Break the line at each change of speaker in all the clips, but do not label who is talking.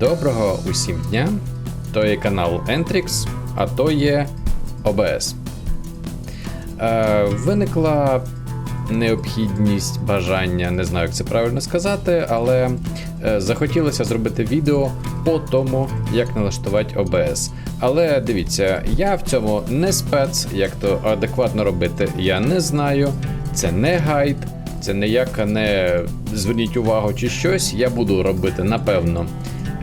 Доброго усім дня! То є канал Entrix, а то є OBS. Е, виникла необхідність бажання, не знаю, як це правильно сказати, але е, захотілося зробити відео по тому, як налаштувати OBS. Але дивіться, я в цьому не спец, як то адекватно робити, я не знаю. Це не гайд, це ніяка не зверніть увагу чи щось. Я буду робити, напевно,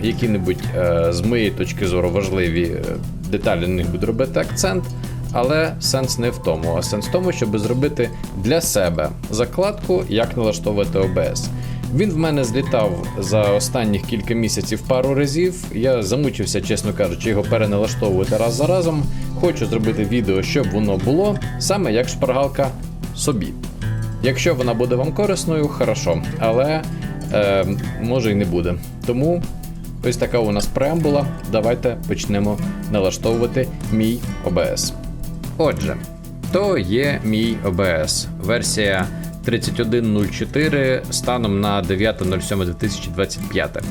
які-небудь е, з моєї точки зору важливі е, деталі на них буду робити акцент. Але сенс не в тому, а сенс в тому, щоб зробити для себе закладку, як налаштовувати OBS. Він в мене злітав за останніх кілька місяців пару разів. Я замучився, чесно кажучи, його переналаштовувати раз за разом. Хочу зробити відео, щоб воно було саме як шпаргалка собі. Якщо вона буде вам корисною, хорошо, але е, може і не буде. Тому ось така у нас преамбула. Давайте почнемо налаштовувати мій OBS. Отже, то є мій OBS, версія 31.04 станом на 9.07.2025.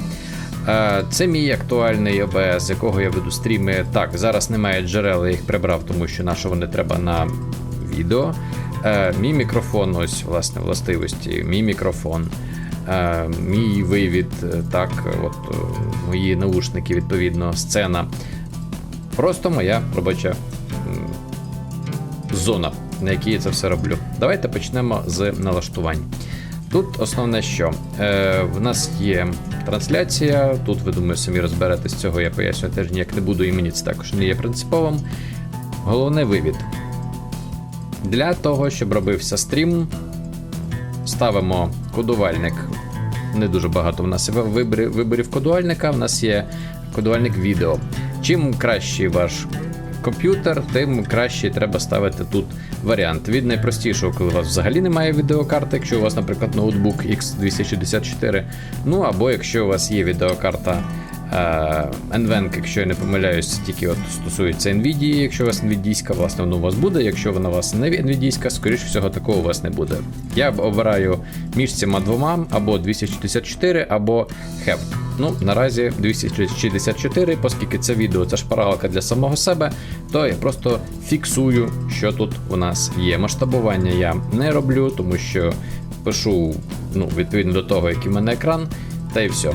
Е, Це мій актуальний OBS, з якого я веду стріми. Так, зараз немає джерел, я їх прибрав, тому що на що вони треба на відео. Е, Мій мікрофон, ось власне властивості, мій мікрофон. Е, Мій вивід, е, так, от е, мої наушники, відповідно, сцена. Просто моя робоча зона, на якій я це все роблю. Давайте почнемо з налаштувань. Тут основне, що е, в нас є трансляція. Тут ви думаю, самі розберетесь цього, я пояснювати теж ніяк не буду, і мені це також не є принциповим. Головне вивід. Для того, щоб робився стрім, ставимо кодувальник. Не дуже багато в нас виборів, виборів кодувальника, в нас є кодувальник відео. Чим кращий ваш комп'ютер, тим краще треба ставити тут варіант. Від найпростішого, коли у вас взагалі немає відеокарти, якщо у вас, наприклад, ноутбук X264, ну або якщо у вас є відеокарта NVENC, якщо я не помиляюсь, тільки от стосується NVIDIA, якщо у вас NVIDIA, власне, воно у вас буде. Якщо вона у вас не NVIDIA, скоріш всього такого у вас не буде. Я обираю між цими двома або 264, або HEV. Ну, наразі 264, оскільки це відео це шпаргалка для самого себе, то я просто фіксую, що тут у нас є. Масштабування я не роблю, тому що пишу ну, відповідно до того, який в мене екран, та й все.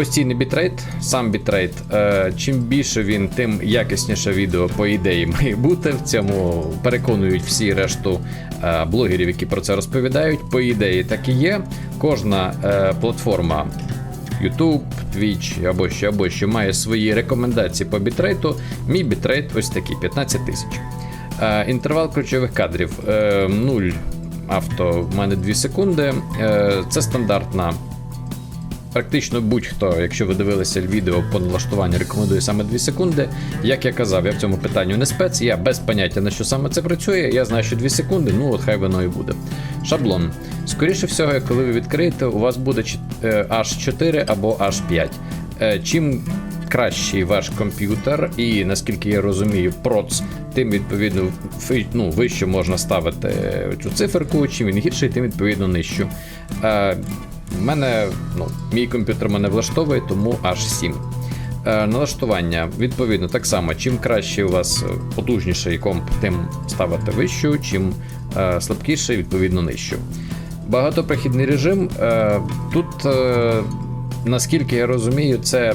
Постійний бітрейт, сам бітрейт. Е, чим більше він, тим якісніше відео, по ідеї, має бути. В цьому переконують всі решту е, блогерів, які про це розповідають. По ідеї, так і є. Кожна е, платформа. YouTube, Twitch або що, або що має свої рекомендації по бітрейту. Мій бітрейт ось такий 15 тисяч. Інтервал ключових кадрів е, 0 авто в мене 2 секунди. Це стандартна. Практично будь-хто, якщо ви дивилися відео по налаштуванню, рекомендує саме 2 секунди. Як я казав, я в цьому питанню не спец, я без поняття на що саме це працює. Я знаю, що 2 секунди, ну от хай воно і буде. Шаблон. Скоріше всього, коли ви відкриєте, у вас буде H4 або H5. Е, Чим кращий ваш комп'ютер, і наскільки я розумію, проц, тим відповідно ну, вище можна ставити цю циферку. Чим він гірший, тим відповідно нижчу. В мене, ну, мій комп'ютер мене влаштовує, тому аж 7. Е, налаштування, відповідно, так само, чим краще у вас е, потужніший комп, тим ставите вищу, чим е, слабкіший, відповідно, нижчу. Багатопрохідний режим. Тут, наскільки я розумію, це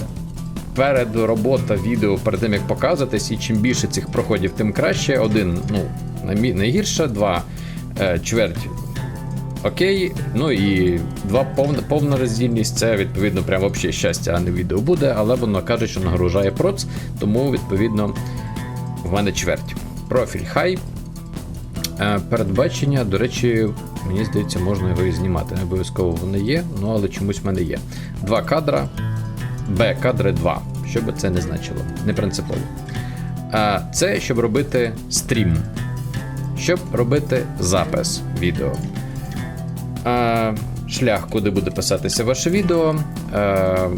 перед робота відео перед тим, як показуватись, і чим більше цих проходів, тим краще. Один, ну, найгірше, два чверть Окей, ну і два повна, повна роздільність це відповідно прям взагалі щастя, а не відео буде, але воно каже, що нагружає проц, тому відповідно в мене чверть. Профіль хай. Е, Передбачення, до речі, мені здається, можна його і знімати. Не обов'язково воно є, ну але чомусь в мене є. Два кадра, Б, кадри 2. Що би це не значило, не принципово. Це щоб робити стрім, щоб робити запис відео е, шлях, куди буде писатися ваше відео. Е,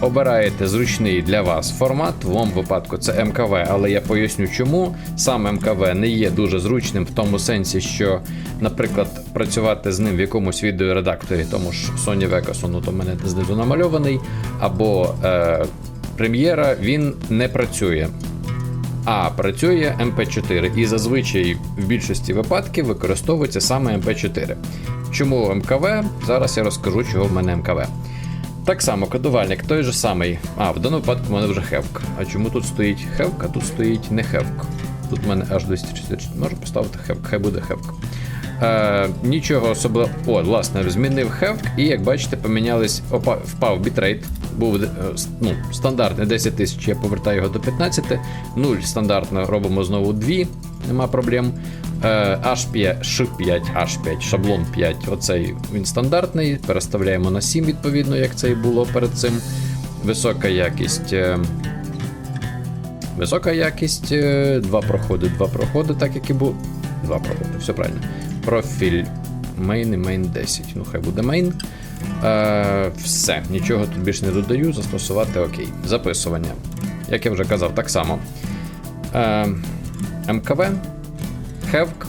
обираєте зручний для вас формат. В моєму випадку це МКВ, але я поясню чому. Сам МКВ не є дуже зручним в тому сенсі, що, наприклад, працювати з ним в якомусь відеоредакторі, тому ж Sony Vegas, ну то мене знизу намальований, або е, Premiere, він не працює. А працює MP4, і зазвичай в більшості випадків використовується саме MP4. Чому МКВ? Зараз я розкажу, чого в мене МКВ. Так само, кодувальник той же самий. А, в даному випадку в мене вже хевк. А чому тут стоїть хевк, а тут стоїть не хевк? Тут в мене аж 264. Можу поставити хевк, хай буде хевк. Е, нічого особливого. О, власне, змінив хевк, і як бачите, помінялись, опа, впав бітрейт. Був е, ну, стандартний 10 тисяч, я повертаю його до 15. 0 стандартно робимо знову 2, нема проблем. Е, H5, Ш5, H5, шаблон 5. Оцей він стандартний. Переставляємо на 7, відповідно, як це і було перед цим. Висока якість. е, Висока якість, е, два проходи, два проходи, так як і було. Два проходи, все правильно. Профіль main і main 10. Ну, хай буде main. Е, все, нічого тут більше не додаю, застосувати окей. Записування. Як я вже казав, так само. Е, МКВ, Хевк,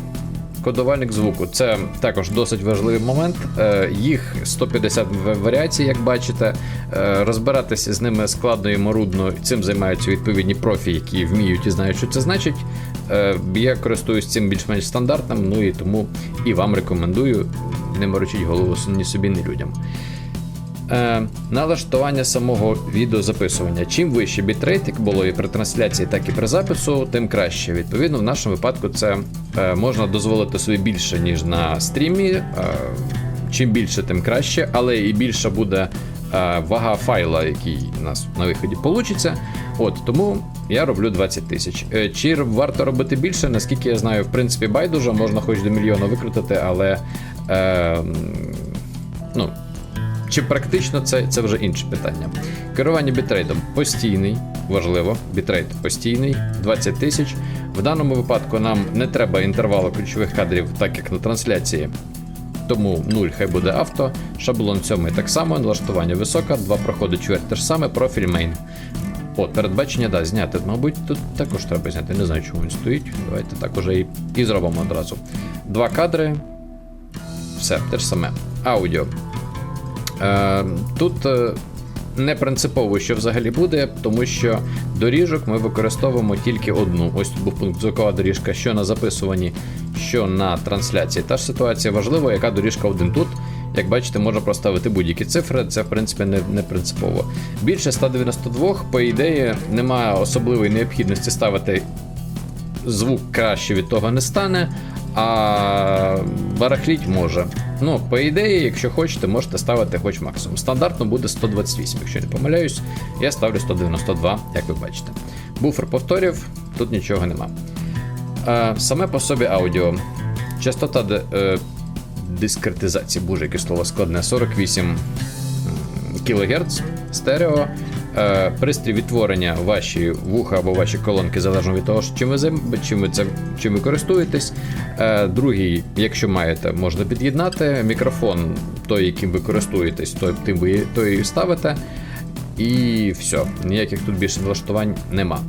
кодувальник звуку. Це також досить важливий момент. Е, Їх 150 варіацій, як бачите. Е, Розбиратися з ними складно і марудно. Цим займаються відповідні профі, які вміють і знають, що це значить. Е, Я користуюсь цим більш-менш стандартним, ну і тому і вам рекомендую. Не морочіть голову ні собі, ні людям. Е, налаштування самого відеозаписування. Чим вище бітрейт, як було і при трансляції, так і при запису, тим краще. Відповідно, в нашому випадку це е, можна дозволити собі більше, ніж на стрімі. Е, чим більше, тим краще, але і більша буде е, вага файла, який у нас на виході получиться. От тому я роблю 20 тисяч. Е, Чи варто робити більше? Наскільки я знаю, в принципі, байдуже, можна хоч до мільйона викрутити, але. Е, ну, чи практично це, це вже інше питання. Керування бітрейтом постійний, важливо, бітрейт постійний, 20 тисяч. В даному випадку нам не треба інтервалу ключових кадрів, так як на трансляції. Тому 0 хай буде авто, шаблон 7 так само, налаштування висока, два проходи чверть те ж саме, профіль мейн. От, передбачення, да, зняти. Мабуть, тут також треба зняти. Не знаю, чому він стоїть. Давайте так уже і, і зробимо одразу. Два кадри. Все, те ж саме. Аудіо. Е, Тут е, не принципово, що взагалі буде, тому що доріжок ми використовуємо тільки одну. Ось тут був пункт звукова доріжка, що на записуванні, що на трансляції. Та ж ситуація важлива, яка доріжка один тут. Як бачите, можна проставити будь-які цифри, це в принципі не, не принципово. Більше 192, по ідеї, немає особливої необхідності ставити звук краще від того не стане, а барахліть може. Ну, по ідеї, якщо хочете, можете ставити хоч максимум. Стандартно буде 128, якщо не помиляюсь. Я ставлю 192, як ви бачите. Буфер повторів, тут нічого нема. Е, саме по собі аудіо. Частота е, дискретизації, боже, яке слово складне, 48 кГц стерео. Е, пристрій відтворення ваші вуха або ваші колонки залежно від того, чим ви чим ви це чим ви користуєтесь. Е, другий, якщо маєте, можна під'єднати. Мікрофон, той, яким ви користуєтесь, той, тим ви той ставите. І все, ніяких тут більше налаштувань нема.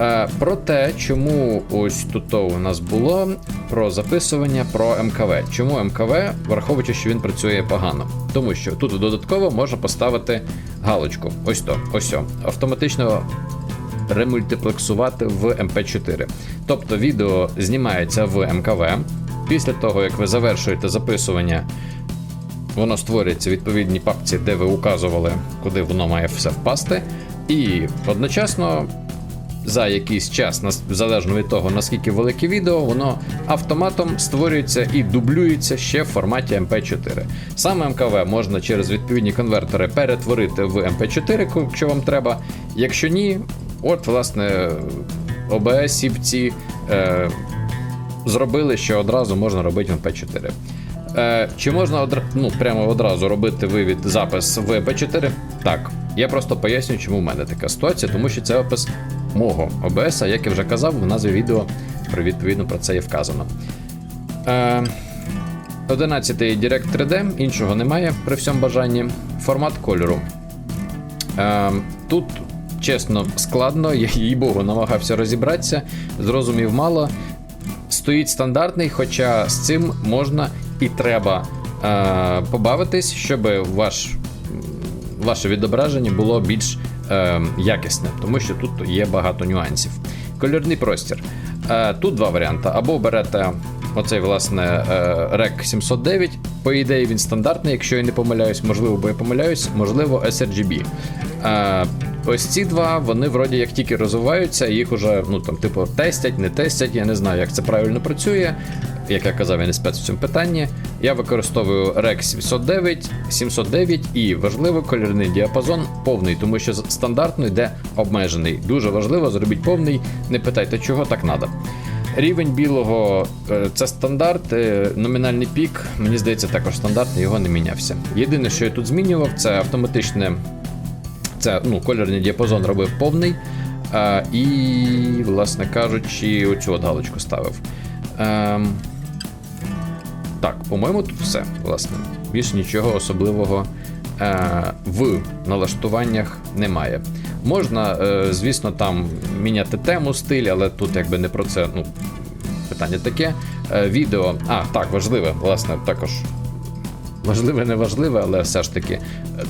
Е, про те, чому ось тут у нас було про записування про МКВ. Чому МКВ, враховуючи, що він працює погано? Тому що тут додатково можна поставити галочку. Ось то, ось о. Автоматично ремультиплексувати в MP4. Тобто відео знімається в МКВ. Після того, як ви завершуєте записування, воно створюється в відповідній папці, де ви указували, куди воно має все впасти. І одночасно за якийсь час, залежно від того, наскільки велике відео, воно автоматом створюється і дублюється ще в форматі MP4. Саме МКВ можна через відповідні конвертери перетворити в MP4, якщо вам треба. Якщо ні, от, власне, OBS ці е, зробили, що одразу можна робити в MP4. Е, чи можна одра... ну, прямо одразу робити вивід запис в MP4? Так. Я просто поясню, чому в мене така ситуація, тому що це опис мого OBS, як я вже казав, в назві відео відповідно про це є вказано. Е, 11 Direct 3D, іншого немає при всьому бажанні. Формат кольору. Е, тут, чесно, складно, я їй богу намагався розібратися, зрозумів мало. Стоїть стандартний, хоча з цим можна і треба е, побавитись, щоб ваш, ваше відображення було більш е, якісне, тому що тут є багато нюансів. Кольорний простір. Е, тут два варіанти. Або берете оцей, власне, е, REC 709. По ідеї він стандартний, якщо я не помиляюсь, можливо, бо я помиляюсь, можливо, sRGB. Е, ось ці два, вони вроді як тільки розвиваються, їх уже, ну там, типу, тестять, не тестять. Я не знаю, як це правильно працює. Як я казав, я не спец в цьому питанні. Я використовую REC 709, 709 і важливо, кольорний діапазон повний, тому що стандартно йде обмежений. Дуже важливо, зробіть повний, не питайте, чого так треба. Рівень білого е, це стандарт, е, номінальний пік, мені здається, також стандартний, його не мінявся. Єдине, що я тут змінював, це автоматичне це ну, кольорний діапазон робив повний. А, і, власне кажучи, оцю от галочку ставив. Ем, так, по-моєму, тут все. власне. Більш нічого особливого е, в налаштуваннях немає. Можна, е, звісно, там міняти тему, стиль, але тут якби не про це. ну, Питання таке. Е, відео. А, так, важливе, власне, також. Важливе, не важливе, але все ж таки.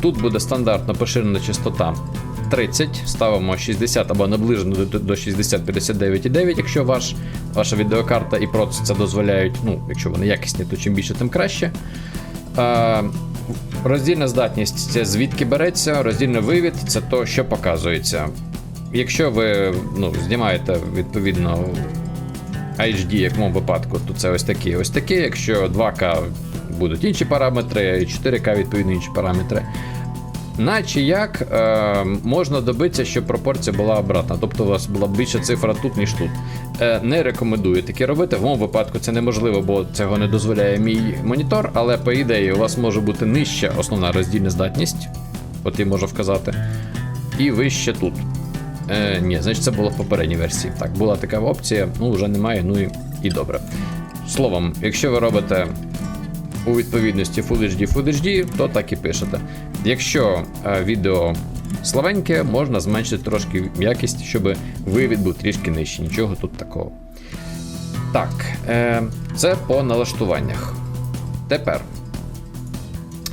Тут буде стандартно поширена частота 30, ставимо 60 або наближено до, до 60 59,9, якщо ваш, ваша відеокарта і процесор це дозволяють, ну, якщо вони якісні, то чим більше, тим краще. Е, роздільна здатність це звідки береться, роздільний вивід це то, що показується. Якщо ви ну, знімаєте відповідно HD, як в моєму випадку, то це ось такі, ось такі. Якщо 2К будуть інші параметри, 4К відповідно інші параметри. Наче як е, можна добитися, щоб пропорція була обратна, тобто у вас була більша цифра тут, ніж тут. Е, Не рекомендую таке робити. В моєму випадку це неможливо, бо цього не дозволяє мій монітор, але по ідеї у вас може бути нижча основна роздільна здатність, от я можу вказати, і вище тут. Е, Ні, значить це було в попередній версії. Так, була така опція, ну вже немає, ну і, і добре. Словом, якщо ви робите у відповідності Full HD Full HD, то так і пишете. Якщо е, відео слабеньке, можна зменшити трошки якість, щоб вивід був трішки нижчий. Нічого тут такого. Так, е, це по налаштуваннях. Тепер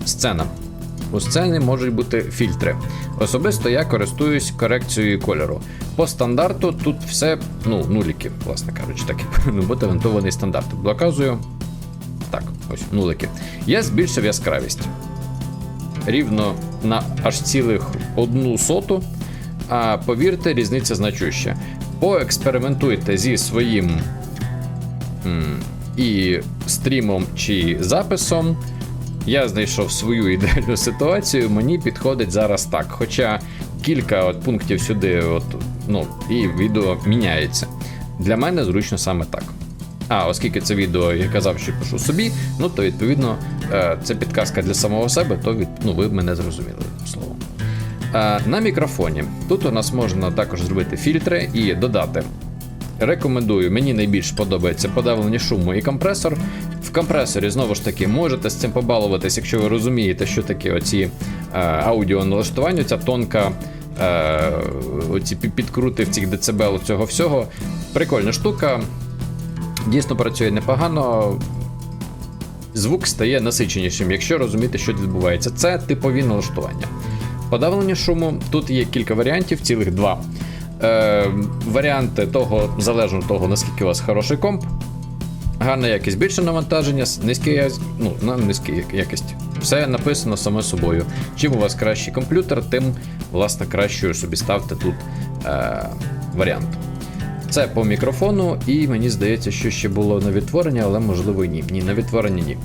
сцена. У сцені можуть бути фільтри. Особисто я користуюсь корекцією кольору. По стандарту тут все ну, нуліки, власне кажучи, так і повинен бути вентований стандарт. Доказую. Так, ось нулики. Я збільшив яскравість. Рівно на аж цілих одну соту. А повірте, різниця значуща. Поекспериментуйте зі своїм і стрімом чи записом. Я знайшов свою ідеальну ситуацію, мені підходить зараз так. Хоча кілька от пунктів сюди, от, ну, і відео міняється. Для мене зручно саме так. А, оскільки це відео я казав, що пишу собі, ну то відповідно е, це підказка для самого себе, то від, ну, ви мене зрозуміли словом. Е, На мікрофоні. Тут у нас можна також зробити фільтри і додати. Рекомендую, мені найбільш подобається подавлення шуму і компресор. В компресорі, знову ж таки, можете з цим побалуватись, якщо ви розумієте, що таке оці е, аудіо налаштування, ця тонка. Е, оці підкрути в цих децибел цього всього. Прикольна штука. Дійсно працює непогано. Звук стає насиченішим, якщо розуміти, що відбувається. Це типові налаштування. Подавлення шуму. Тут є кілька варіантів, цілих два. Е, Варіанти того залежно від того, наскільки у вас хороший комп. Гарна якість більше навантаження, низьке, ну, на якість. Все написано саме собою. Чим у вас кращий комп'ютер, тим, власне, кращою собі ставте тут е, варіант. Це по мікрофону, і мені здається, що ще було на відтворення, але можливо і ні. Ні, на відтворення ні.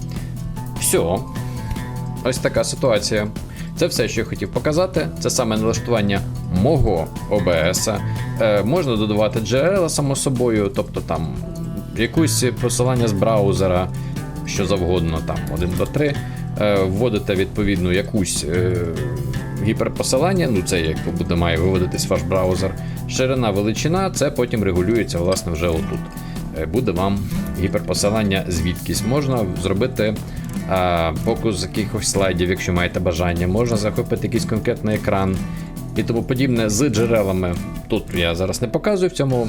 Все. Ось така ситуація. Це все, що я хотів показати. Це саме налаштування мого OBS. Е, Можна додавати джерела, само собою, тобто там якусь посилання з браузера, що завгодно, там 1, 2, 3. Е, Вводите відповідну якусь е, гіперпосилання, ну це як буде має виводитись ваш браузер. Ширина величина, це потім регулюється власне вже отут. Е, Буде вам гіперпосилання звідкись. Можна зробити а, покус з якихось слайдів, якщо маєте бажання. Можна захопити якийсь конкретний екран і тому подібне з джерелами. Тут я зараз не показую в цьому.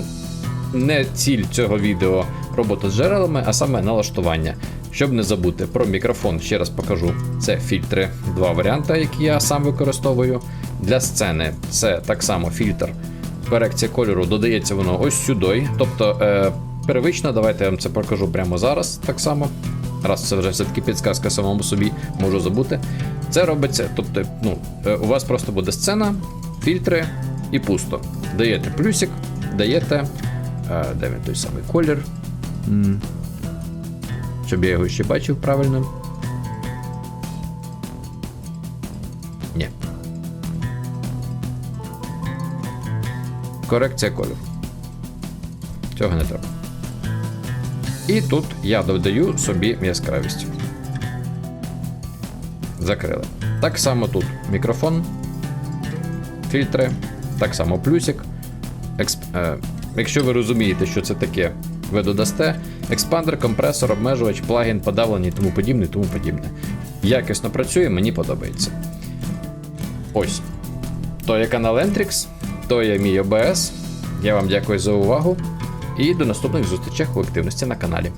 Не ціль цього відео робота з джерелами, а саме налаштування. Щоб не забути про мікрофон, ще раз покажу. Це фільтри, два варіанти, які я сам використовую. Для сцени це так само фільтр. Корекція кольору додається воно ось сюди. Тобто, е, первично, давайте я вам це покажу прямо зараз, так само. Раз це вже все-таки підсказка самому собі, можу забути. Це робиться, тобто, ну, е, у вас просто буде сцена, фільтри і пусто. Даєте плюсик, даєте. Е, де він той самий колір? Щоб я його ще бачив правильно. Корекція кольору. Цього не треба. І тут я додаю собі яскравість. Закрили. Так само тут мікрофон, фільтри, так само плюсик. Експ... Е, якщо ви розумієте, що це таке, ви додасте. Експандер, компресор, обмежувач, плагін, подавлення і тому подібне, тому подібне. Якісно працює, мені подобається. Ось. То є канал Entrix, то є мій ОБС. Я вам дякую за увагу і до наступних зустрічей у активності на каналі.